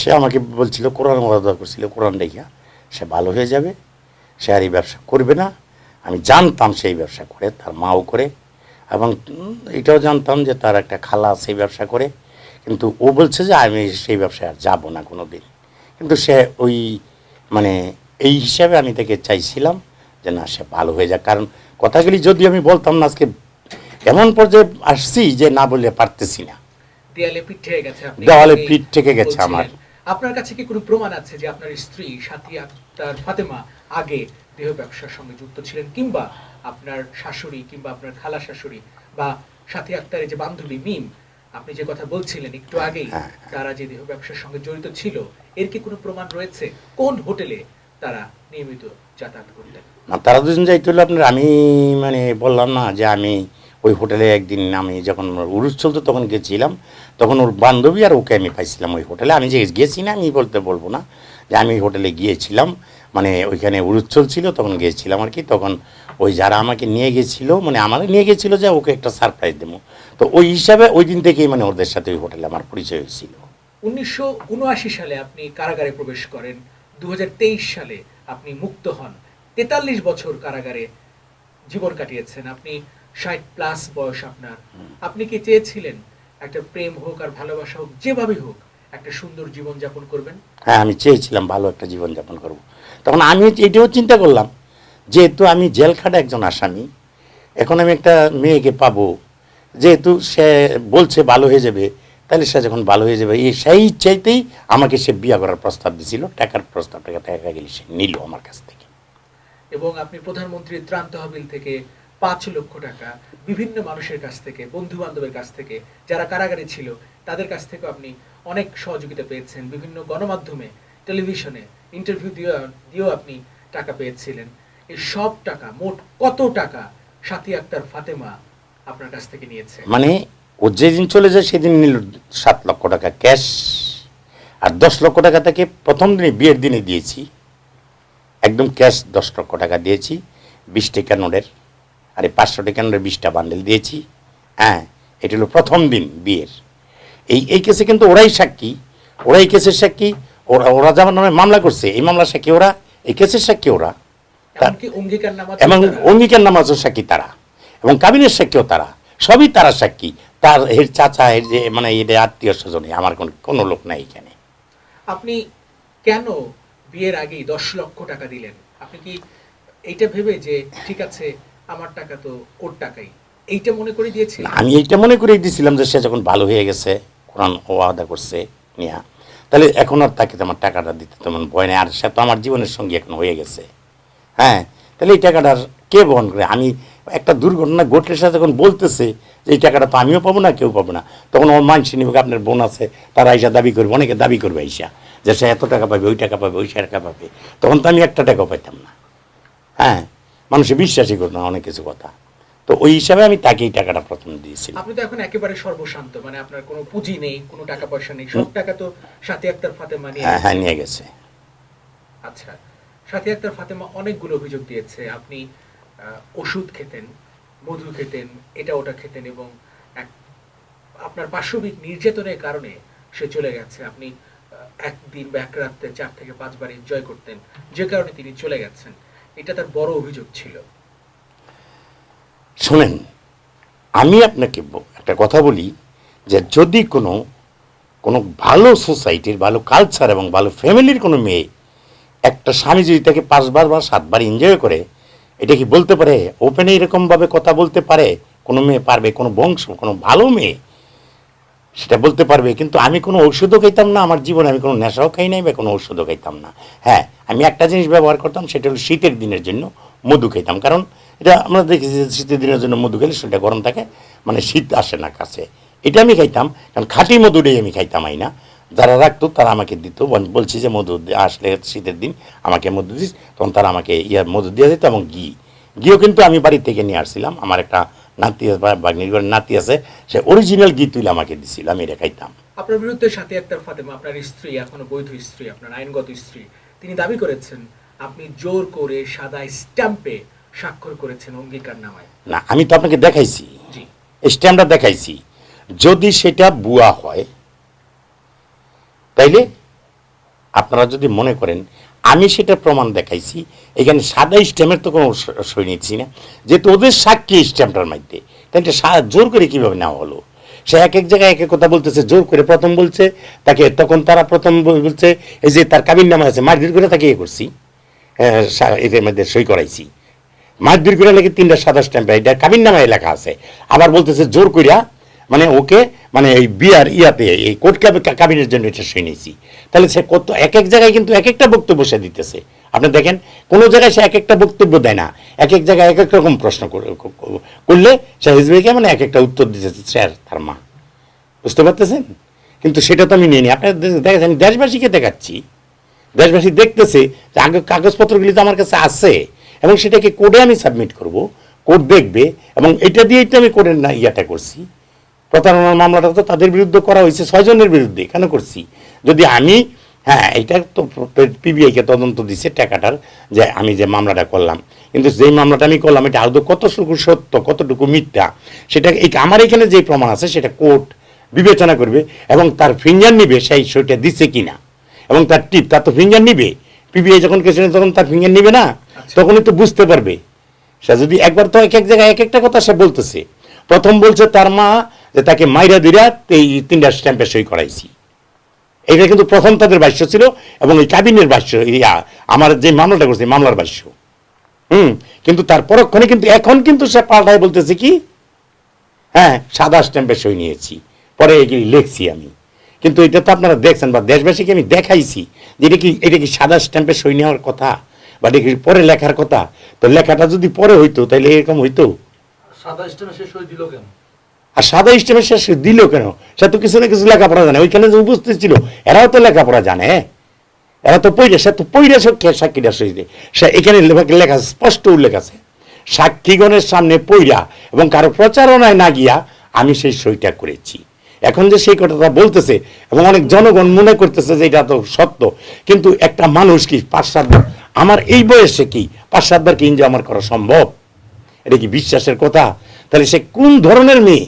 সে আমাকে বলছিল কোরআন ওয়াদা করছিল কোরআন দেখিয়া সে ভালো হয়ে যাবে সে আর এই ব্যবসা করবে না। আমি জানতাম সেই ব্যবসা করে তার মাও করে এবং এটাও জানতাম যে তার একটা খালা সেই ব্যবসা করে কিন্তু ও বলছে যে আমি সেই ব্যবসায় আর যাব না কোনো দিন কিন্তু সে ওই মানে এই হিসাবে আমি তাকে চাইছিলাম যে না সে ভালো হয়ে যাক। কারণ কথাগুলি যদি আমি বলতাম না আজকে এমন পর্যায়ে আসছি যে না বললে পারতেছি না। দেওয়ালে পিঠ ঠেকে গেছে আমার। আপনার কাছে কি কোনো প্রমাণ আছে যে আপনার স্ত্রী সাথী আক্তার ফাতেমা আগে দেহ ব্যবসার সঙ্গে যুক্ত ছিলেন কিংবা আপনার শাশুড়ি কিংবা আপনার খালা শাশুড়ি বা সাথী আক্তারের যে বান্ধবী মিম আপনি যে কথা বলছিলেন একটু আগেই হ্যাঁ, তারা যে দেহ ব্যবসার সঙ্গে জড়িত ছিল এর কি কোনো প্রমাণ রয়েছে? কোন হোটেলে তারা নিয়মিত যাতায়াত করতেন? না তারা দুজন যাইতে হলো আপনার আমি মানে বললাম না যে আমি ওই হোটেলে একদিন আমি যখন উরুস চলতো তখন গেছিলাম, তখন ওর বান্ধবী আর ওকে আমি পাইছিলাম ওই হোটেলে। আমি যে গেছি না, আমি বলতে বলব না। যে আমি ওই হোটেলে গিয়েছিলাম মানে ওইখানে উরুস চলছিল, তখন গিয়েছিলাম আর কি। তখন ওই যারা আমাকে নিয়ে গেছিল মানে আমাদের নিয়ে গেছিল যে ওকে একটা সারপ্রাইজ দেবো। তো ওই হিসাবে ওই দিন থেকেই মানে ওদের সাথে ওই হোটেলে আমার পরিচয় হয়েছিল। উনিশশো উনআশি সালে আপনি কারাগারে প্রবেশ করেন দু হাজার তেইশ সালে আপনি মুক্ত হন। তেতাল্লিশ বছর কারাগারে জীবন কাটিয়েছেন। আপনি ষাট প্লাস বয়স আপনার। আপনি কি চেয়েছিলেন একটা প্রেম হোক আর ভালোবাসা হোক যেভাবেই হোক একটা সুন্দর জীবন যাপন করবেন? হ্যাঁ আমি চেয়েছিলাম ভালো একটা জীবনযাপন করব। তখন আমি এটাও চিন্তা করলাম যেহেতু আমি জেল খাটা একজন আসামি এখন আমি একটা মেয়েকে পাবো। যেহেতু সে বলছে ভালো হয়ে যাবে তাহলে সে যখন ভালো হয়ে যাবে এই সেই চাইতেই আমাকে সে বিয়ে করার প্রস্তাব দিছিল। টাকার প্রস্তাব টাকা টাকা গেলে সে নিল আমার কাছ থেকে। এবং আপনি প্রধানমন্ত্রীর ত্রাণ তহবিল থেকে পাঁচ লক্ষ টাকা বিভিন্ন মানুষের কাছ থেকে বন্ধু বান্ধবের কাছ থেকে, যারা কারাগারে ছিল, তাদের কাছ থেকেও আপনি অনেক সহযোগিতা পেয়েছেন। বিভিন্ন গণমাধ্যমে, টেলিভিশনে ইন্টারভিউ দিয়ে দিয়েও আপনি টাকা পেয়েছিলেন। এই সব টাকা, মোট কত টাকা সাথী আক্তার ফাতেমা আপনার কাছ থেকে নিয়েছে? মানে ও যেদিন চলে যায়, সেদিন নিল সাত লক্ষ টাকা ক্যাশ। আর দশ লক্ষ টাকা তাকে প্রথম দিনে বিয়ের দিনে দিয়েছি। একদম ক্যাশ দশ লক্ষ টাকা দিয়েছি, বিশ টাকা নোটের। আর এই পাঁচশো টাকা নোটের বিশটা বান্ডেল দিয়েছি। হ্যাঁ এটা হলো প্রথম দিন বিয়ের। এই এই কেসে কিন্তু ওরাই সাক্ষী। ওরাই কেসের সাক্ষী। ওরা ওরা যেমন নামে মামলা করছে এই মামলা সাক্ষী ওরা এই কেসের সাক্ষী ওরা। এবং অঙ্গীকার নামাজও সাক্ষী তারা। এবং কাবিনের সাক্ষীও তারা। সবই তারা সাক্ষী। তার এর চাচা এর যে মানে এর আত্মীয় স্বজনে আমার কোনো কোনো লোক নাই এখানে। আপনি কেন বিয়ের আগেই দশ লক্ষ টাকা দিলেন? আপনি কি এইটা ভেবে যে ঠিক আছে আমার টাকা তো ওর টাকাই। এইটা মনে করে আমি এইটা মনে করে দিয়েছিলাম যে সে যখন ভালো হয়ে গেছে, কোরআন ও ওয়াদা করছে নিয়া, তাহলে এখন আর তাকে তো আমার টাকাটা দিতে তেমন ভয় নেই। আর সে তো আমার জীবনের সঙ্গে এখন হয়ে গেছে। হ্যাঁ তাহলে এই টাকাটার কে বহন করে? আমি একটা দুর্ঘটনা ঘটলে সে যখন বলতেছে যে এই টাকাটা তো আমিও পাবো না, কেউ পাবো না, তখন আমার মানসি নিবে আপনার বোন আছে, তারা আইসা দাবি করবে, অনেকে দাবি করবে আইসা, যে সে এত টাকা পাবে, ওই টাকা পাবে, ওই টাকা পাবে। তখন তো আমি একটা টাকাও পাইতাম না। হ্যাঁ মানুষে বিশ্বাসই করতো না অনেক কিছু কথা। তো ওই হিসাবে আমি তাকে এই টাকাটা প্রথম দিয়েছিলাম। আপনি তো এখন একেবারে সর্বশান্ত মানে আপনার কোনো পুঁজি নেই কোনো টাকা পয়সা নেই সব টাকা তো সাথী আক্তার ফাতেমা নিয়ে হ্যাঁ হ্যাঁ নিয়ে গেছে। আচ্ছা সাথী আক্তার ফাতেমা অনেকগুলো অভিযোগ দিয়েছে। আপনি ওষুধ খেতেন মধু খেতেন এটা ওটা খেতেন এবং এক- আপনার পার্শ্ববিক নির্যাতনের কারণে সে চলে গেছে। আপনি একদিন বা এক রাত্রে চার থেকে পাঁচবার এনজয় করতেন। যে কারণে তিনি চলে গেছেন। এটা তার বড় অভিযোগ ছিল। শোনেন, আমি আপনাকে একটা কথা বলি যে যদি কোনো কোনো ভালো সোসাইটির, ভালো কালচার এবং ভালো ফ্যামিলির কোনো মেয়ে একটা স্বামী যদি তাকে পাঁচবার বা সাতবার এনজয় করে, এটা কি বলতে পারে? ওপেনে এরকমভাবে কথা বলতে পারে? কোনো মেয়ে পারবে? কোনো বংশ, কোনো ভালো মেয়ে সেটা বলতে পারবে, কিন্তু আমি কোনো ঔষধও খাইতাম না, আমার জীবনে আমি কোনো নেশাও খাই নাই বা কোনো ঔষধও খাইতাম না। হ্যাঁ আমি একটা জিনিস ব্যবহার করতাম, সেটা হলো শীতের দিনের জন্য মধু খাইতাম, কারণ এটা আমরা দেখেছি যে শীতের দিনের জন্য মধু খেলে সেটা গরম থাকে মানে শীত আসে না কাছে। এটা আমি খাইতাম, কারণ খাঁটি মধুটাই আমি খাইতাম আই না যারা রাখতো, তারা আমাকে দিত বলছি যে মধু আসলে শীতের দিন, আমাকে মধু দিস, তখন তারা আমাকে ইয়ার মধু দিয়ে দিত এবং ঘি। ঘিও কিন্তু আমি বাড়ি থেকে নিয়ে আসছিলাম, আমার একটা নাতি বাগনির ঘরে নাতি আছে সে অরিজিনাল ঘি তুলে আমাকে দিছিল আমি এটা খাইতাম আপনার বিরুদ্ধে সাথী আক্তার ফাতেমা আপনার স্ত্রী এখনও বৈধ স্ত্রী আপনার আইনগত স্ত্রী তিনি দাবি করেছেন আপনি জোর করে সাদা স্ট্যাম্পে স্বাক্ষর করেছেন অঙ্গীকার নামায়। না আমি তো আপনাকে দেখাইছি। স্ট্যাম্পটা দেখাইছি। যদি সেটা বুয়া হয় তাইলে আপনারা যদি মনে করেন আমি সেটা প্রমাণ দেখাইছি। এখানে সাদা স্ট্যাম্পের তো কোনো সই নিচ্ছি না। যেহেতু ওদের সাক্ষী স্ট্যাম্পটার মধ্যে সা- জোর করে কীভাবে নেওয়া হলো? সে এক এক জায়গায় এক এক কথা বলতেছে জোর করে প্রথম বলছে তাকে তখন তারা প্রথম বল- বলছে এই যে তার কাবিন নামা আছে মারধর করে তাকে ইয়ে করছি। হ্যাঁ, এদের মধ্যে সই করাইছি। মারধর করে নাকি তিনটা সাদা স্ট্যাম্পে এটা কাবিন নামায় লেখা আছে। আবার বলতেছে জোর কইরা মানে ওকে মানে এই বিয়ার ইয়াতে, এই কোর্ট কাবিনের জন্য এটা নিয়েছি। তাহলে সে কত এক এক জায়গায় কিন্তু এক একটা বক্তব্য সে দিতেছে। আপনি দেখেন, কোনো জায়গায় সে এক একটা বক্তব্য দেয় না। এক এক জায়গায় এক এক রকম প্রশ্ন করলে সে হিজবিকে মানে এক একটা উত্তর দিতেছে স্যার তার মা। বুঝতে পারতেছেন? কিন্তু সেটা তো আমি নিয়ে নিই আপনার দেখেছেন, দেশবাসীকে দেখাচ্ছি। দেশবাসী দেখতেছে যে আগে কাগজপত্রগুলি তো আমার কাছে আছে এবং সেটাকে কোডে আমি সাবমিট করব। কোড দেখবে এবং এটা দিয়েই তো আমি কোডের না, ইয়াটা করছি। প্রতারণার মামলাটা তো তাদের বিরুদ্ধে করা হয়েছে ছয়জনের বিরুদ্ধে কেন করছি? যদি আমি হ্যাঁ এটা তো পিবিআইকে তদন্ত দিছে টাকাটার যে আমি যে মামলাটা করলাম। কিন্তু যেই মামলাটা আমি করলাম এটা আদৌ কতটুকু সত্য কতটুকু মিথ্যা সেটা এই আমার এখানে যে প্রমাণ আছে সেটা কোর্ট বিবেচনা করবে এবং তার ফিঙ্গার নিবে সেই সইটা দিছে কিনা। এবং তার টিপ তার তো ফিঙ্গার নিবে। পিবিআই যখন কেসে তখন তার ফিঙ্গার নিবে না। তখনই তো বুঝতে পারবে। সে যদি একবার তো এক এক জায়গায় এক একটা কথা সে বলতেছে। প্রথম বলছে তার মা যে তাকে মাইরা দিরা এই তিনটা স্ট্যাম্পে সই করাইছি। এটা কিন্তু প্রথম তাদের ভাষ্য ছিল এবং এই কাবিনের ভাষ্য ইয়া আমার যে মামলাটা করছে মামলার ভাষ্য। হুম, কিন্তু তার পরক্ষণে কিন্তু, এখন কিন্তু সে পাল্টায় বলতেছে কি? হ্যাঁ সাদা স্ট্যাম্পে সই নিয়েছি, পরে এগুলি লিখছি আমি। কিন্তু এটা তো আপনারা দেখছেন বা দেশবাসীকে আমি দেখাইছি যে এটা কি এটা কি সাদা স্ট্যাম্পে সই নেওয়ার কথা বা এটা কি পরে লেখার কথা? তো লেখাটা যদি পরে হইতো তাহলে এরকম হইতো? সাদা শেষ হয়ে দিল কেন? আর সাদা স্টেমে শেষ দিল কেন? সে তো কিছু না কিছু লেখাপড়া জানে। ওইখানে যে উপস্থিত ছিল, এরাও তো লেখাপড়া জানে। এরা তো পইরে সে তো পইরে সাক্ষীটা দেয় সে এখানে লেখা- লেখা স্পষ্ট উল্লেখ আছে। সাক্ষীগণের সামনে পইরা এবং কারও প্রচারণায় না গিয়া আমি সেই সইটা করেছি। এখন যে সেই কথাটা বলতেছে এবং অনেক জনগণ মনে করতেছে যে এটা তো সত্য, কিন্তু একটা মানুষ কি পাঁচ সাতবার আমার এই বয়সে কি পাঁচ সাতবার কি ইনজয় আমার করা সম্ভব? এটা কি বিশ্বাসের কথা? তাহলে সে কোন ধরনের মেয়ে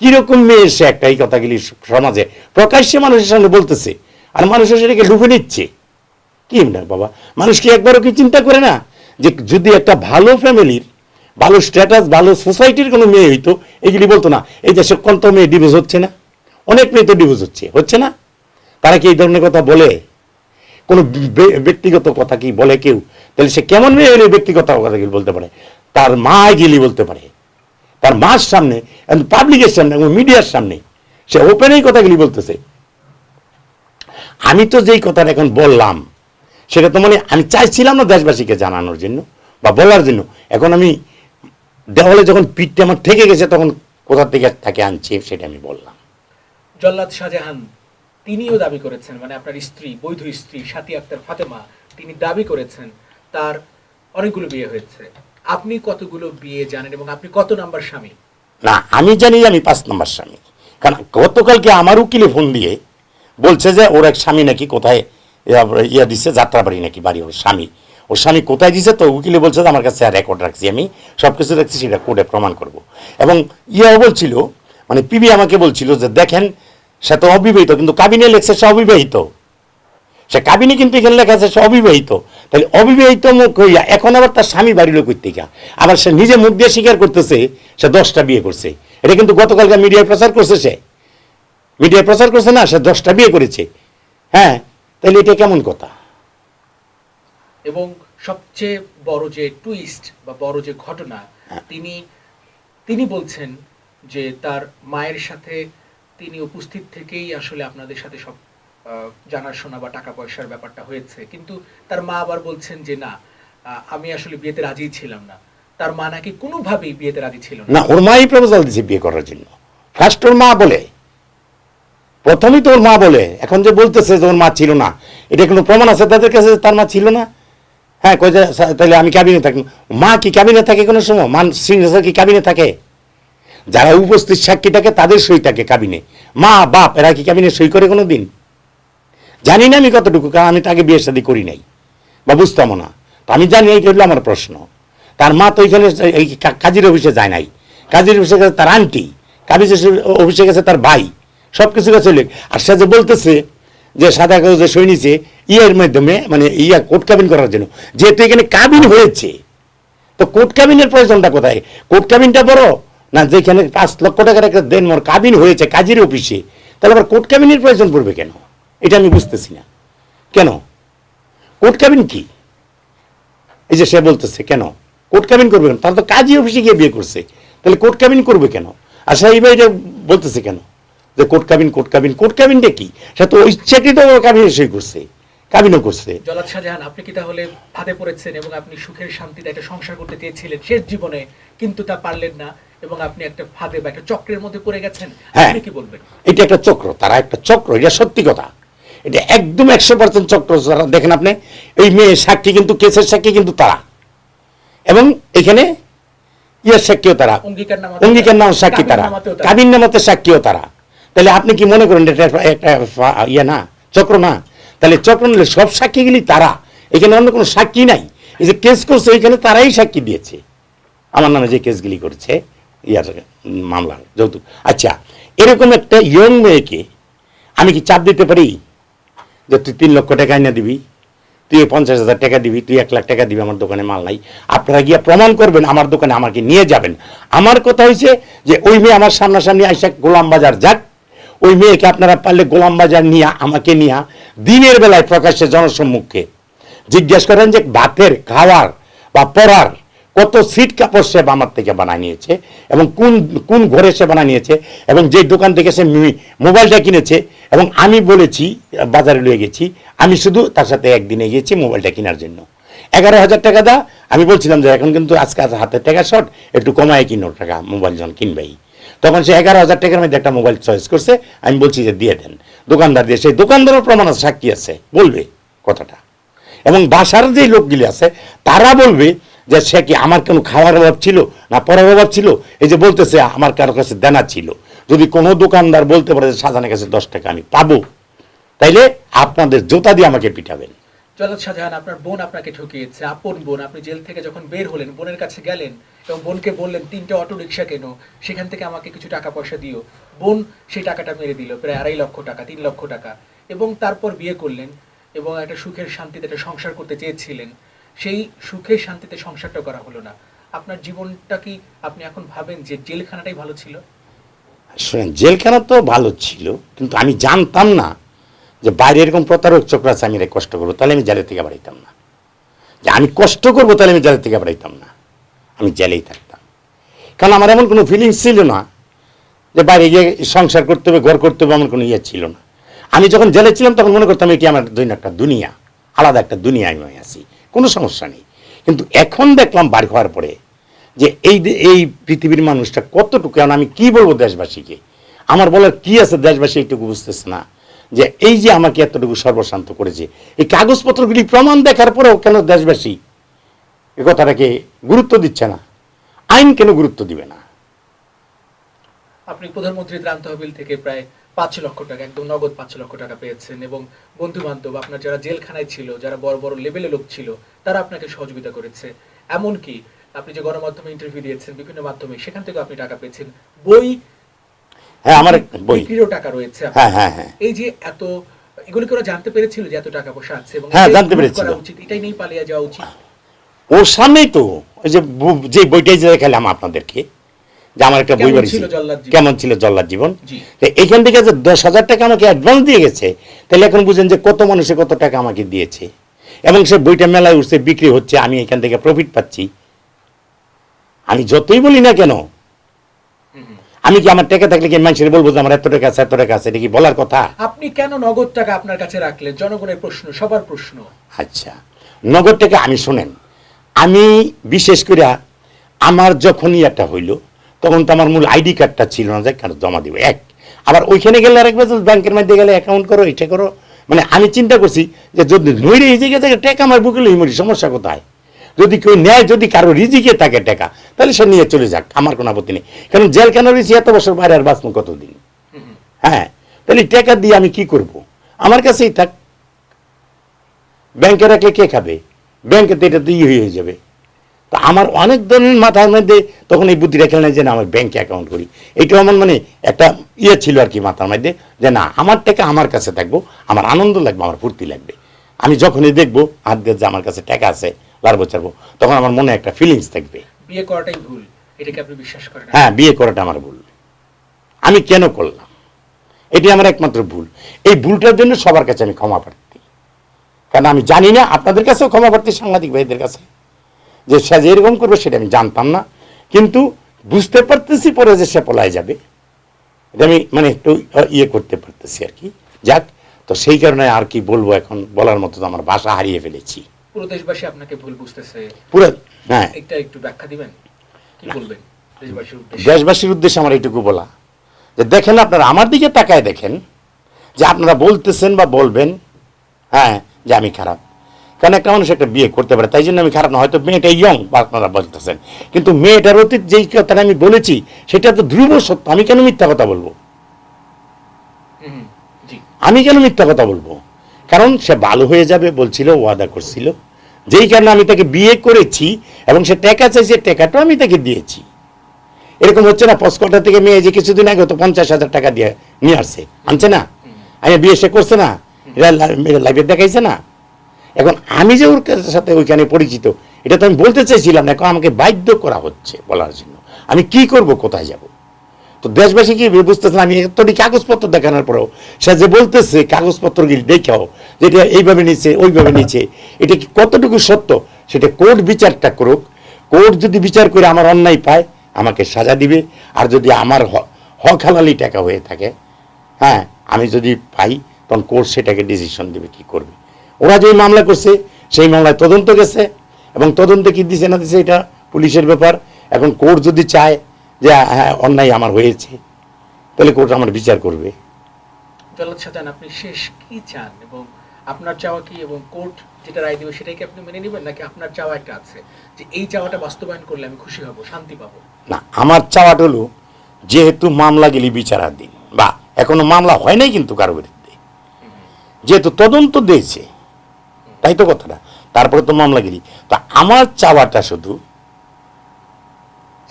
কীরকম মেয়ে সে একটা এই কথাগুলি সমাজে? প্রকাশ্যে মানুষের সামনে বলতেছে, আর মানুষের সেটাকে লুফে নিচ্ছে। কি না বাবা? মানুষ কি একবারও কি চিন্তা করে না যে যদি একটা ভালো ফ্যামিলির, ভালো স্ট্যাটাস ভালো সোসাইটির কোনো মেয়ে হইতো, এগুলি বলতো না, এই দেশে কত মেয়ে ডিভোর্স হচ্ছে না? অনেক মেয়ে তো ডিভোর্স হচ্ছে হচ্ছে না? তারা কি এই ধরনের কথা বলে? কোনো ব্যক্তিগত কথা কি বলে কেউ? তাহলে সে কেমন মেয়ে হলে ব্যক্তিগত কথা বলতে পারে? তার মা গেলি বলতে পারে। তার মার সামনে পাবলিকের সামনে এবং মিডিয়ার সামনে। সে ওপেন এই কথাগুলি বলতেছে। আমি তো যেই কথাটা এখন বললাম, সেটা তো মানে আমি চাইছিলাম না দেশবাসীকে জানানোর জন্য বা বলার জন্য। এখন আমি দেওয়ালে যখন পিঠটা আমার থেকে গেছে, তখন কোথা থেকে তাকে আনছে সেটা আমি বললাম। জল্লাদ শাহজাহান, তিনিও দাবি করেছেন মানে আপনার স্ত্রী, বৈধ স্ত্রী, সাথী আক্তার ফাতেমা, তিনি দাবি করেছেন, তার অনেকগুলো বিয়ে হয়েছে। আপনি কতগুলো বিয়ে জানেন এবং আপনি কত নাম্বার স্বামী? না, আমি জানি আমি পাঁচ নম্বর স্বামী। কারণ গতকালকে আমার উকিলে ফোন দিয়ে বলছে যে, ওর এক স্বামী নাকি কোথায় ইয়া- ইয়া দিছে, যাত্রাবাড়ি নাকি বাড়ি, ওর স্বামী। ওর স্বামী কোথায় দিছে, তো উকিলে বলছে যে, আমার কাছে রেকর্ড রাখছি আমি সব কিছু রাখছি সেটা কোর্টে প্রমাণ করব। এবং ইয়াও বলছিল মানে পিবি আমাকে বলছিল যে, দেখেন, সে তো অবিবাহিত, কিন্তু কাবিনে লেখছে সে অবিবাহিত। সে কাবিনে কিন্তু এখানে লেখা আছে সে অবিবাহিত। তাহলে অবিবাহিত মুখ হইয়া এখন আবার তার স্বামী বাড়ির লোক থেকে আবার সে নিজে মুখ দিয়ে স্বীকার করতেছে সে দশটা বিয়ে করছে। এটা কিন্তু গতকালকে মিডিয়ায় প্রচার করছে সে। মিডিয়ায় প্রচার করছে না সে দশটা বিয়ে করেছে। হ্যাঁ তাহলে এটা কেমন কথা? এবং সবচেয়ে বড় যে টুইস্ট বা বড় যে ঘটনা তিনি তিনি বলছেন যে তার মায়ের সাথে তিনি উপস্থিত থেকেই আসলে আপনাদের সাথে সব জানাশোনা বা টাকা পয়সার ব্যাপারটা হয়েছে। কিন্তু তার মা আবার বলছেন যে না আমি আসলে বিয়েতে রাজি ছিলাম না। তার মা নাকি কোনোভাবেই বিয়েতে রাজি ছিল না। ওর মাই প্রপোজাল দিছে বিয়ে করার জন্য। ফার্স্ট ওর মা বলে। প্রথমেই তো ওর মা বলে। এখন যে বলতেছে যে ওর মা ছিল না এটা কোনো প্রমাণ আছে তাদের কাছে তার মা ছিল না? হ্যাঁ কই যে, তাহলে আমি ক্যাবিনে থাকি। মা কি ক্যাবিনে থাকে কোনো সময়? মান সিংহাসন কি ক্যাবিনে থাকে? যারা উপস্থিত সাক্ষী থাকে তাদের সই থাকে কাবিনে মা বাপ এরা কি কাবিনে সই করে কোনো দিন? জানি না আমি কতটুকু, কারণ আমি তাকে বিয়ে শাদী করি নাই। বা বুঝতামও না। তো আমি জানি এই হলো আমার প্রশ্ন। তার মা তো ওইখানে এই কাজীর অফিসে যায় নাই। কাজীর অফিসে গেছে তার আন্টি, কাজীর অফিসে গেছে তার ভাই সব কিছু গেছে আর সে যে বলতেছে যে সাদা কাগজে সই নিছে, ইয়ের মাধ্যমে মানে ইয়া কোর্ট কাবিন করার জন্য। যেহেতু এখানে কাবিন হয়েছে, তো কোর্ট কাবিনের প্রয়োজনটা কোথায়? কোর্ট কাবিনটা বড়? না, যেখানে পাঁচ লক্ষ টাকার একটা দেন মোর কাবিন হয়েছে কাজের অফিসে, তাহলে আবার কোর্ট কাবিনের প্রয়োজন পড়বে কেন? এটা আমি বুঝতেছি না। কেন? কোর্ট কাবিন কি? এই যে সে বলতেছে কেন? কোর্ট কাবিন করবে কেন? তারা তো কাজী অফিসে গিয়ে বিয়ে করছে। তাহলে কোর্ট কাবিন করবে কেন? আর সাহেব এটা বলতেছে কেন? যে কোর্ট কাবিন কোর্ট কাবিন কোর্ট কাবিনটা কি? সে তো ইচ্ছাকৃত কাবিন সই করছে কাবিনও করছে। শাহজাহান আপনি কি তাহলে ফাঁদে পড়েছেন এবং আপনি সুখের শান্তিতে একটা সংসার করতে চেয়েছিলেন শেষ জীবনে কিন্তু তা পারলেন না এবং আপনি একটা ফাঁদে বা একটা চক্রের মধ্যে পড়ে গেছেন? হ্যাঁ। আপনি কি বলবেন? এটা একটা চক্র তারা একটা চক্র এটা সত্যি কথা। এটা একদম একশো পার্সেন্ট চক্র দেখেন আপনি এই মেয়ে সাক্ষী কিন্তু কেসের সাক্ষী কিন্তু তারা। এবং এখানে ইয়ের সাক্ষীও তারা। অঙ্গীকার নাম সাক্ষী তারা। কাবিন নামাতে সাক্ষীও তারা। তাহলে আপনি কি মনে করেন এটা একটা- ইয়ে না? চক্র না? তাহলে চক্র নিলে সব সাক্ষীগুলি তারা। এখানে অন্য কোনো সাক্ষী নাই। এই যে কেস করছে এখানে তারাই সাক্ষী দিয়েছে। আমার নামে যে কেসগুলি করছে ইয়ার উম, মামলার যৌতুক। আচ্ছা এরকম একটা ইয়ং মেয়েকে আমি কি চাপ দিতে পারি? যে তুই তিন লক্ষ টাকা এনে দিবি তুই পঞ্চাশ হাজার টাকা দিবি, তুই এক লাখ টাকা দিবি আমার দোকানে মাল নাই। আপনারা গিয়ে প্রমাণ করবেন আমার দোকানে আমাকে নিয়ে যাবেন। আমার কথা হয়েছে যে ওই মেয়ে আমার সামনাসামনি আইসা গোলাম বাজার যাক, ওই মেয়েকে আপনারা পারলে গোলাম বাজার নিয়ে, আমাকে নিয়ে, দিনের বেলায় প্রকাশ্যে জনসম্মুখে জিজ্ঞেস করেন যে ভাতের খাওয়ার বা পড়ার কত সিট কাপড় সে আমার থেকে বানায় নিয়েছে এবং কোন কোন ঘরে সে বানায় নিয়েছে এবং যে দোকান থেকে সে মোবাইলটা কিনেছে এবং আমি বলেছি, বাজারে লয়ে গেছি, আমি শুধু তার সাথে একদিনে গিয়েছি মোবাইলটা কেনার জন্য। এগারো হাজার টাকা দা, আমি বলছিলাম যে এখন কিন্তু আজকে আজ হাতের টাকা শর্ট, একটু কমায় কিনো টাকা, মোবাইল যখন কিনবেই। তখন সে এগারো হাজার টাকার মধ্যে একটা মোবাইল চয়েস করছে, আমি বলছি যে দিয়ে দেন। দোকানদার দিয়ে, সেই দোকানদারও প্রমাণ আছে, সাক্ষী আছে, বলবে কথাটা। এবং বাসার যে লোকগুলি আছে, তারা বলবে যে সে কি আমার কোনো খাওয়ার অভাব ছিল না পড়ার অভাব ছিল? এই যে বলতেছে, আমার কারও কাছে দেনা ছিল। যদি কোনো দোকানদার বলতে পারে যে, সাজানের কাছে দশ টাকা আমি পাবো, তাইলে আপনাদের জোতা দিয়ে আমাকে পিটাবেন। জলাদ শাহজাহান, আপনার বোন আপনাকে ঠকিয়েছে। আপন বোন, আপনি জেল থেকে যখন বের হলেন, বোনের কাছে গেলেন এবং বোনকে বললেন, তিনটে অটো রিক্সা কেন, সেখান থেকে আমাকে কিছু টাকা পয়সা দিও। বোন সেই টাকাটা মেরে দিল, প্রায় আড়াই লক্ষ টাকা, তিন লক্ষ টাকা। এবং তারপর বিয়ে করলেন এবং একটা সুখের শান্তিতে একটা সংসার করতে চেয়েছিলেন। সেই সুখে শান্তিতে সংসারটা করা হলো না। আপনার জীবনটা কি আপনি এখন ভাবেন যে জেলখানাটাই ভালো ছিল? শুনেন, জেলখানা তো ভালো ছিল, কিন্তু আমি জানতাম না যে বাইরে এরকম প্রতারক চক্র আছে, আমি কষ্ট করব, তাহলে আমি জেলের থেকে বাড়াইতাম না। যে আমি কষ্ট করব, তাহলে আমি জেলের থেকে বাড়াইতাম না। আমি জেলেই থাকতাম। কারণ আমার এমন কোনো ফিলিংস ছিল না যে বাইরে গিয়ে সংসার করতে হবে, ঘর করতে হবে আমার কোনো ইয়ে ছিল না। আমি যখন জেলে ছিলাম, তখন মনে করতাম এটি আমার দুই একটা দুনিয়া, আলাদা একটা দুনিয়া আমি আছি। কোনো সমস্যা নেই। কিন্তু এখন দেখলাম বাড়ি হওয়ার পরে যে এই এই পৃথিবীর মানুষটা কতটুকু কারণ আমি কি বলব দেশবাসীকে? আমার বলার কি আছে দেশবাসী এইটুকু বুঝতেছে না। যে এই যে আমাকে এতটুকু সর্বশান্ত করেছে, এই কাগজপত্রগুলি প্রমাণ দেখার পরেও কেন দেশবাসী এ কথাটাকে গুরুত্ব দিচ্ছে না? আইন কেন গুরুত্ব দিবে না? আপনি প্রধানমন্ত্রী ত্রাণ তহবিল থেকে প্রায় পাঁচ লক্ষ টাকা একদম নগদ পাঁচ লক্ষ টাকা পেয়েছেন এবং বন্ধু বান্ধব আপনার যারা জেলখানায় ছিল যারা বড় বড় লেভেলে লোক ছিল তারা আপনাকে সহযোগিতা করেছে। এমনকি আপনি যে গণমাধ্যমে ইন্টারভিউ দিয়েছেন বিভিন্ন মাধ্যমে সেখান থেকে আপনি টাকা পেয়েছেন। বই হ্যাঁ আমার বই। বিক্রিরও টাকা রয়েছে হ্যাঁ হ্যাঁ হ্যাঁ। এই যে এত এগুলো কি ওরা জানতে পেরেছিল যে এত টাকা পয়সা আছে এবং হ্যাঁ, জানতে পেরেছিল। করা উচিত এটাই নেই পালিয়ে যাওয়া উচিত? ওর সামনেই তো ওই যে যে বইটাই যে দেখালাম আপনাদেরকে যে আমার একটা বই বাড়ি? কেমন ছিল জল্লাদ জীবন? এখান থেকে যে দশ হাজার টাকা আমাকে অ্যাডভান্স দিয়ে গেছে তাহলে এখন বুঝেন যে কত মানুষে কত টাকা আমাকে দিয়েছে। এবং সে বইটা মেলায় উঠছে বিক্রি হচ্ছে আমি এখান থেকে প্রফিট পাচ্ছি। আমি যতই বলি না কেন। আমি কি আমার টাকা থাকলে কি মানুষের বলব যে আমার এত টাকা আছে এত টাকা আছে? এটা কি বলার কথা? আপনি কেন নগদ টাকা আপনার কাছে রাখলেন? জনগণের প্রশ্ন সবার প্রশ্ন। আচ্ছা নগদ টাকা আমি শোনেন আমি বিশেষ করে আমার যখনই একটা হইল তখন তো আমার মূল আইডি কার্ডটা ছিল না, যে কারও জমা দিব, এক। আবার ওইখানে গেলে আরেকবার ব্যাংকের মধ্যে গেলে অ্যাকাউন্ট করো, এটা করো। মানে আমি চিন্তা করছি যে যদি নইরে এই জায়গা থেকে টাকা আমার বুকে মরি, সমস্যা কোথায়? যদি কেউ নেয়, যদি কারও রিজিকে থাকে টাকা, তাহলে সে নিয়ে চলে যাক, আমার কোনো আপত্তি নেই। কারণ জেল কেন রয়েছি এত বছর বাইরে আর বাঁচবো কতদিন। হ্যাঁ তাহলে টাকা দিয়ে আমি কি করব? আমার কাছেই থাক। ব্যাংকে রাখলে কে খাবে? ব্যাংকে তো এটা দিয়ে হয়ে যাবে। তো আমার অনেক ধরনের মাথার মধ্যে তখন এই বুদ্ধিটা খেলে না যে না আমার ব্যাংকে অ্যাকাউন্ট করি। এইটাও আমার মানে একটা ইয়ে ছিল আর কি মাথার মধ্যে যে না আমার টাকা আমার কাছে থাকব আমার আনন্দ লাগবে আমার ফুর্তি লাগবে। আমি যখনই দেখব হাত দিয়ে যে আমার কাছে টাকা আছে লাড়বো চাড়বো তখন আমার মনে একটা ফিলিংস থাকবে। বিয়ে করাটাই ভুল এটাকে আপনি বিশ্বাস করেন হ্যাঁ বিয়ে করাটা আমার ভুল। আমি কেন করলাম? এটি আমার একমাত্র ভুল। এই ভুলটার জন্য সবার কাছে আমি ক্ষমা প্রার্থী। কারণ আমি জানি না আপনাদের কাছেও ক্ষমা প্রার্থী সাংবাদিক ভাইদের কাছে। যে সে যে এরকম করবে সেটা আমি জানতাম না। কিন্তু বুঝতে পারতেছি পরে যে সে পলায় যাবে। এটা আমি মানে একটু ইয়ে করতে পারতেছি আর কি। যাক তো সেই কারণে আর কি বলব এখন বলার মতো তো আমার ভাষা হারিয়ে ফেলেছি। পুরো দেশবাসী আপনাকে ভুল বুঝতেছে। পুরো হ্যাঁ। একটা একটু ব্যাখ্যা দিবেন? কি বলবেন দেশবাসীর উদ্দেশ্যে? দেশবাসীর উদ্দেশ্যে আমার এইটুকু বলা। যে দেখেন আপনারা আমার দিকে তাকায় দেখেন যে আপনারা বলতেছেন বা বলবেন হ্যাঁ যে আমি খারাপ। কারণ একটা মানুষ একটা বিয়ে করতে পারে? তাই জন্য আমি খারাপ না হয়তো মেয়েটা ইয়ং আপনারা বলতেছেন। কিন্তু মেয়েটার অতীত যেই কথাটা আমি বলেছি সেটা তো ধ্রুব সত্য। আমি কেন মিথ্যা কথা বলব? আমি কেন মিথ্যা কথা বলব? কারণ সে ভালো হয়ে যাবে বলছিল ওয়াদা করছিল। যেই কারণে আমি তাকে বিয়ে করেছি এবং সে টাকা চাইছে টাকাটাও আমি তাকে দিয়েছি। এরকম হচ্ছে না পস্কটা থেকে মেয়ে যে কিছুদিন আগে তো পঞ্চাশ হাজার টাকা দিয়ে নিয়ে আসছে। আনছে না? আমি বিয়ে সে করছে না? এরা লাইভে দেখাইছে না? এখন আমি যে ওর সাথে ওইখানে পরিচিত, এটা তো আমি বলতে চাইছিলাম না, এখন আমাকে বাধ্য করা হচ্ছে বলার জন্য। আমি কি করব, কোথায় যাব? তো দেশবাসী কি বুঝতেছে আমি এতটি কাগজপত্র দেখানোর পরেও সে যে বলতেছে, কাগজপত্র কাগজপত্রগুলি দেখাও যেটা এইভাবে নিচ্ছে, ওইভাবে নিচ্ছে, এটা কি কতটুকু সত্য? সেটা কোর্ট বিচারটা করুক। কোর্ট যদি বিচার করে আমার অন্যায় পায়, আমাকে সাজা দিবে। আর যদি আমার হক হালালি টাকা হয়ে থাকে হ্যাঁ আমি যদি পাই, তখন কোর্ট সেটাকে ডিসিশন দেবে কি করবে। ওরা যেই মামলা করছে সেই মামলায় তদন্ত গেছে এবং তদন্তে কি দিছে না দিছে এটা পুলিশের ব্যাপার। এখন কোর্ট যদি চায় যে হ্যাঁ অন্যায় আমার হয়েছে তাহলে কোর্ট আমার বিচার করবে। সাজান আপনি শেষ কি চান? এবং আপনার চাওয়া কি? এবং কোর্ট যেটা রায় দিবে সেটাই কি আপনি মেনে নেবেন? নাকি আপনার চাওয়া একটা আছে যে এই চাওয়াটা বাস্তবায়ন করলে আমি খুশি হব শান্তি পাবো? না আমার চাওয়াটা হলো যেহেতু মামলা গেলি বিচারাধীন বা এখনও মামলা হয় নাই কিন্তু কারও বিরুদ্ধে। যেহেতু তদন্ত দিয়েছে তাই তো কথাটা। তারপরে তো মামলা গেলি। তা আমার চাওয়াটা শুধু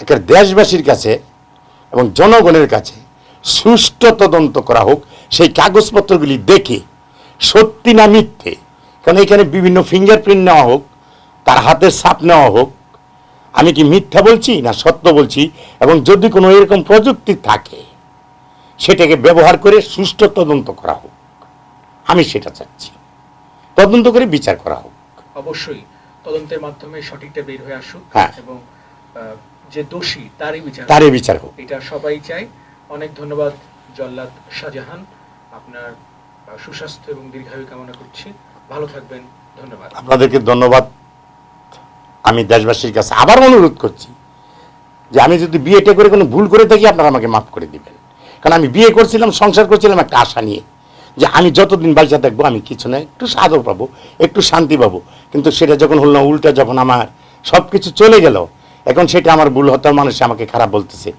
একটা দেশবাসীর কাছে এবং জনগণের কাছে সুষ্ঠু তদন্ত করা হোক, সেই কাগজপত্রগুলি দেখে সত্যি না মিথ্যে, কারণ এখানে বিভিন্ন ফিঙ্গারপ্রিন্ট নেওয়া হোক, তার হাতের ছাপ নেওয়া হোক, আমি কি মিথ্যা বলছি না সত্য বলছি? এবং যদি কোনো এরকম প্রযুক্তি থাকে, সেটাকে ব্যবহার করে সুষ্ঠু তদন্ত করা হোক, আমি সেটা চাচ্ছি। তদন্ত করে বিচার করা হোক। অবশ্যই তদন্তের মাধ্যমে সঠিকটা বের হয়ে আসুক হ্যাঁ। এবং যে দোষী তারই বিচার। তারই বিচার হোক। এটা সবাই চায়। অনেক ধন্যবাদ জল্লাদ শাহজাহান। আপনার সুস্বাস্থ্য এবং দীর্ঘায়ু কামনা করছি। ভালো থাকবেন। ধন্যবাদ। আপনাদেরকে ধন্যবাদ। আমি দেশবাসীর কাছে আবার অনুরোধ করছি যে আমি যদি বিয়েটা করে কোনো ভুল করে থাকি আপনারা আমাকে মাফ করে দিবেন। কারণ আমি বিয়ে করছিলাম সংসার করছিলাম একটা আশা নিয়ে। যে আমি যতদিন বাইচা থাকব, আমি কিছু না, একটু সাদর পাবো, একটু শান্তি পাবো। কিন্তু সেটা যখন হলো না, উল্টা যখন আমার সব কিছু চলে গেল, এখন সেটা আমার ভুল হতার মানুষ আমাকে খারাপ বলতেছে।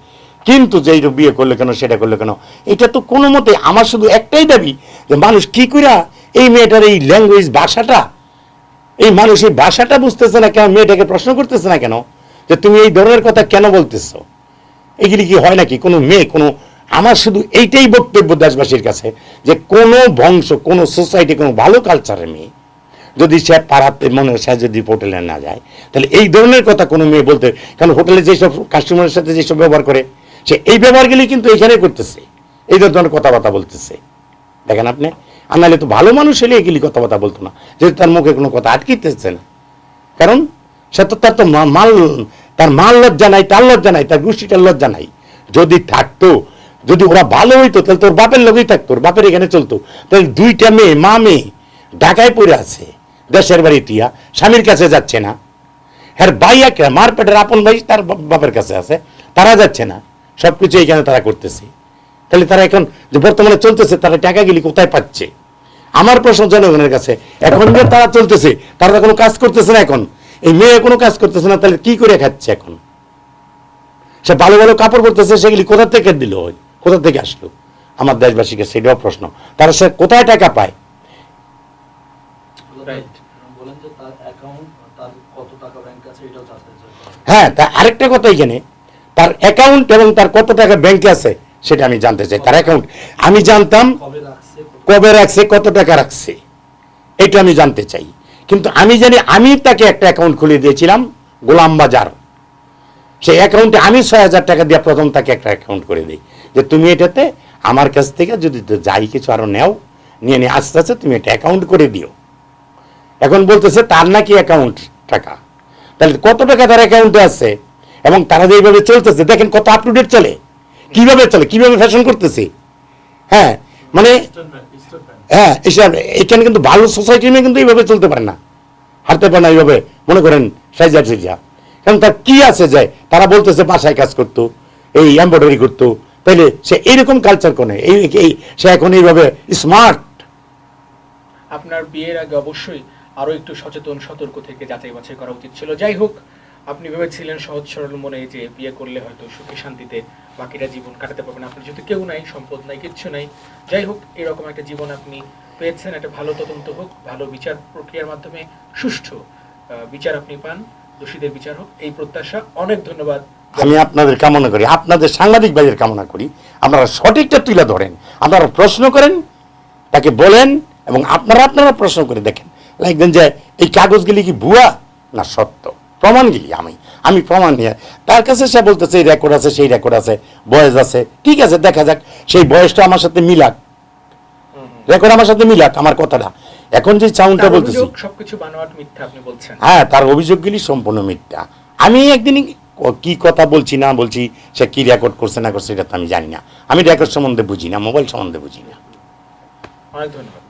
কিন্তু যেই বিয়ে করলে কেন, সেটা করলে কেন, এটা তো কোনো মতে আমার শুধু একটাই দাবি যে মানুষ কি কইরা এই মেয়েটার এই ল্যাঙ্গুয়েজ ভাষাটা, এই মানুষ এই ভাষাটা বুঝতেছে না কেন, মেয়েটাকে প্রশ্ন করতেছে না কেন, যে তুমি এই ধরনের কথা কেন বলতেছো? এগুলি কি হয় নাকি? কোনো মেয়ে, কোনো আমার শুধু এইটাই বক্তব্য দেশবাসীর কাছে যে কোনো বংশ, কোনো সোসাইটি কোনো ভালো কালচারের মেয়ে যদি সে পাড়াতে মনে সে যদি হোটেলে না যায়, তাহলে এই ধরনের কথা কোনো মেয়ে বলতে কারণ হোটেলে যেসব কাস্টমারের সাথে যেসব ব্যবহার করে, সে এই ব্যবহারগুলি কিন্তু এখানে করতেছে। এই ধরনের কথাবার্তা বলতেছে। দেখেন আপনি, আর নাহলে তো ভালো মানুষ হলে এগুলি কথাবার্তা বলতো না, যেহেতু তার মুখে কোনো কথা আটকিতেছে না। কারণ সে তো তার তো মাল তার মাল লজ্জা নাই, তার লজ্জা নাই, তার গোষ্ঠীটার লজ্জা নাই। যদি থাকতো যদি ওরা ভালো হইতো, তাহলে তোর বাপের লোকই থাকতো বাপের এখানে চলতো। তাহলে দুইটা মেয়ে, মা মেয়ে, ঢাকায় পড়ে আছে, দেশের বাড়ি তিয়া স্বামীর কাছে যাচ্ছে না। হ্যাঁ ভাইয়াকে মার পেটের আপন ভাই তার বাপের কাছে আছে, তারা যাচ্ছে না। সব কিছু এখানে তারা করতেছে। তাহলে তারা এখন যে বর্তমানে চলতেছে, তারা টাকাগুলি কোথায় পাচ্ছে? আমার প্রশ্ন জনগণের কাছে, এখন যে তারা চলতেছে, তারা কোনো কাজ করতেছে না এখন। এই মেয়ে কোনো কাজ করতেছে না, তাহলে কি করে খাচ্ছে এখন? সে ভালো ভালো কাপড় পরতেছে, সেগুলি কোথা থেকে দিল? ওই কোথা থেকে আসলো? আমার দেশবাসীকে সেটাও প্রশ্ন। তারা সে কোথায় টাকা পায়? হ্যাঁ তা আরেকটা কথা এখানে। তার অ্যাকাউন্ট এবং তার কত টাকা ব্যাংকে আছে সেটা আমি জানতে চাই। তার অ্যাকাউন্ট আমি জানতাম কবে রাখছে কত- কবে রাখছে কত টাকা রাখছে এটা আমি জানতে চাই। কিন্তু আমি জানি আমি তাকে একটা অ্যাকাউন্ট খুলে দিয়েছিলাম গোলাম বাজার। সেই অ্যাকাউন্টে আমি ছয় হাজার টাকা দিয়ে প্রথম তাকে একটা অ্যাকাউন্ট করে দিই। যে তুমি এটাতে আমার কাছ থেকে যদি যাই কিছু আরও নেও নিয়ে নিয়ে আস্তে আস্তে তুমি এটা অ্যাকাউন্ট করে দিও। এখন বলতেছে তার নাকি অ্যাকাউন্ট টাকা? তাহলে কত টাকা তার অ্যাকাউন্টে আছে? এবং তারা যে এইভাবে চলতেছে দেখেন কত আপ টু ডেট চলে। কীভাবে চলে? কীভাবে ফ্যাশন করতেছে? হ্যাঁ মানে হ্যাঁ এসব এখানে কিন্তু ভালো সোসাইটি নিয়ে কিন্তু এইভাবে চলতে পারে না। হারতে পারে না এইভাবে। মনে করেন সাইজা সিজা কারণ তার কি আছে যায় তারা বলতেছে বাসায় কাজ করতো এই এমব্রয়ডারি করতো তাহলে সে এইরকম কালচার করে এই সে এখন এইভাবে স্মার্ট আপনার বিয়ের আগে অবশ্যই আরও একটু সচেতন, সতর্ক থেকে যাচাই বাছাই করা উচিত ছিল। যাই হোক, আপনি ভেবেছিলেন সহজ সরল মনে যে বিয়ে করলে হয়তো সুখে শান্তিতে বাকিটা জীবন কাটাতে পারবেন। আপনার যেহেতু কেউ নাই, সম্পদ নাই, কিচ্ছু নাই। যাই হোক, এরকম একটা জীবন আপনি পেয়েছেন। একটা ভালো তদন্ত হোক, ভালো বিচার প্রক্রিয়ার মাধ্যমে সুষ্ঠু বিচার আপনি পান। দোষীদের বিচার হোক এই প্রত্যাশা। অনেক ধন্যবাদ। আমি আপনাদের কামনা করি আপনাদের সাংবাদিক ভাইয়ের কামনা করি। আপনারা সঠিকটা তুলে ধরেন আপনারা প্রশ্ন করেন তাকে বলেন এবং আপনারা আপনারা প্রশ্ন করে দেখেন। লাগবেন যে এই কাগজগুলি কি ভুয়া না সত্য? প্রমাণগুলি আমি আমি প্রমাণ নিয়ে তার কাছে সে বলতেছে এই রেকর্ড আছে সেই রেকর্ড আছে বয়স আছে ঠিক আছে দেখা যাক সেই বয়সটা আমার সাথে মিলাক। রেকর্ড আমার সাথে মিলাক আমার কথাটা। এখন যে চাউনটা বলতেছি। সবকিছু বানোয়াট মিথ্যা আপনি বলছেন। হ্যাঁ তার অভিযোগগুলি সম্পূর্ণ মিথ্যা। আমি একদিন কি কথা বলছি না বলছি সে কি রেকর্ড করছে না করছে এটা তো আমি জানি না। আমি রেকর্ড সম্বন্ধে বুঝি না মোবাইল সম্বন্ধে বুঝি না। অনেক ধন্যবাদ।